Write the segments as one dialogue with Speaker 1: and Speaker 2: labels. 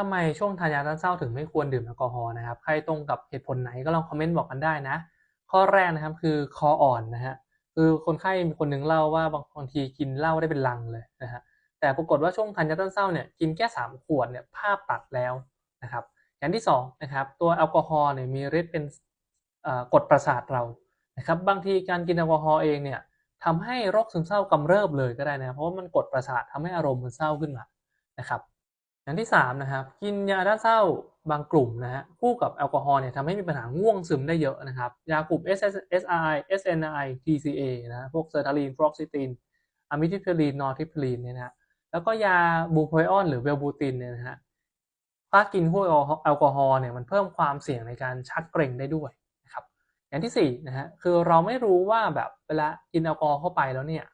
Speaker 1: ทำไมช่วงทานยาต้านเศร้าถึงไม่ควรดื่มแอลกอฮอล์นะครับ ใครตรงกับเหตุผลไหนก็ลองคอมเมนต์บอกกันได้นะ ข้อแรกนะครับคือคออ่อนนะฮะคือคนไข้มีคนหนึ่งเล่าว่าบางบางทีกินเหล้าได้เป็นลังเลยนะฮะแต่ปรากฏว่าช่วงทานยาต้านเศร้าเนี่ยกินแค่สามขวดเนี่ยภาพตัดแล้วนะครับ อย่างที่สองนะครับตัวแอลกอฮอล์เนี่ยมีฤทธิ์เป็นกดประสาทเรานะครับ บางทีการกินแอลกอฮอล์เองเนี่ยทำให้โรคซึมเศร้ากำเริบเลยก็ได้นะเพราะว่ามันกดประสาททำให้อารมณ์มันเศร้าขึ้นมานะครับ อย่างที่สามนะครับกินยาต้านเศร้าบางกลุ่มนะฮะคู่กับแอลกอฮอล์เนี่ยทำให้มีปัญหาง่วงซึมได้เยอะนะครับยากลุ่ม SSRI SNRI TCA นะพวกเซอร์ทาลีนฟลอกซิตินอะมิทิพลีนนอร์ทิพลีนเนี่ยนะฮะแล้วก็ยาบูโพไออนหรือเวลบูตินเนี่ยนะฮะถ้ากินคู่แอลกอฮอล์เนี่ยมันเพิ่มความเสี่ยงในการชักเกร็งได้ด้วยนะครับอย่างที่สี่นะฮะคือเราไม่รู้ว่าแบบเวลากินแอลกอฮอล์เข้าไปแล้วเนี่ย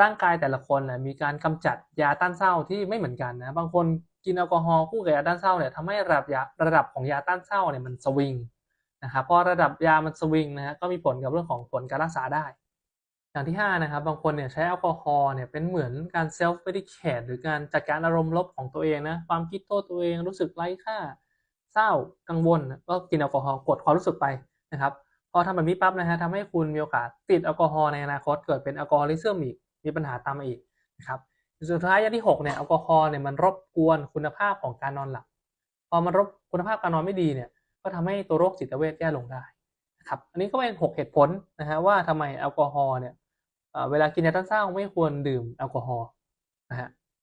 Speaker 1: ร่างกายแต่ละคนนะมีการกำจัดยาต้านเศร้าที่ไม่เหมือนกันนะบางคน กินแอลกอฮอล์คู่กับยาต้านเศร้าเนี่ยทำให้ระดับยาระดับของยาต้านเศร้าเนี่ยมันสวิงนะครับพอระดับยามันสวิงนะฮะก็มีผลกับเรื่องของผลการรักษาได้ อย่างที่ห้านะครับ บางคนเนี่ยใช้แอลกอฮอล์เนี่ยเป็นเหมือนการเซลฟ์เ e ดิเคทหรือการจัดการอารมณ์ลบของตัวเองนะความคิดโทษตัวเองรู้สึกไร้ค่าเศร้ากังวลก็กินแอลกอฮอล์กดความรู้สึกไปนะครับพอทำแบบนี้ปั๊บนะฮะทำให้คุณมีโอกาสติดแอลกอฮอล์ในอนาคตเกิดเป็นแอลกอฮอลิซึมอีกมีปัญหาตามมาอีกนะครับ สุดท้ายอย่างที่6เนี่ยแอลกอฮอล์เนี่ยมันรบกวนคุณภาพของการนอนหลับ พอมันรบคุณภาพการนอนไม่ดีเนี่ยก็ทำให้ตัวโรคจิตเวชแย่ลงได้นะครับอันนี้ก็เป็น 6 เหตุผลนะฮะว่าทำไมแอลกอฮอล์เนี่ยเวลากินยาต้านเศร้าไม่ควรดื่มแอลกอฮอล์นะฮะ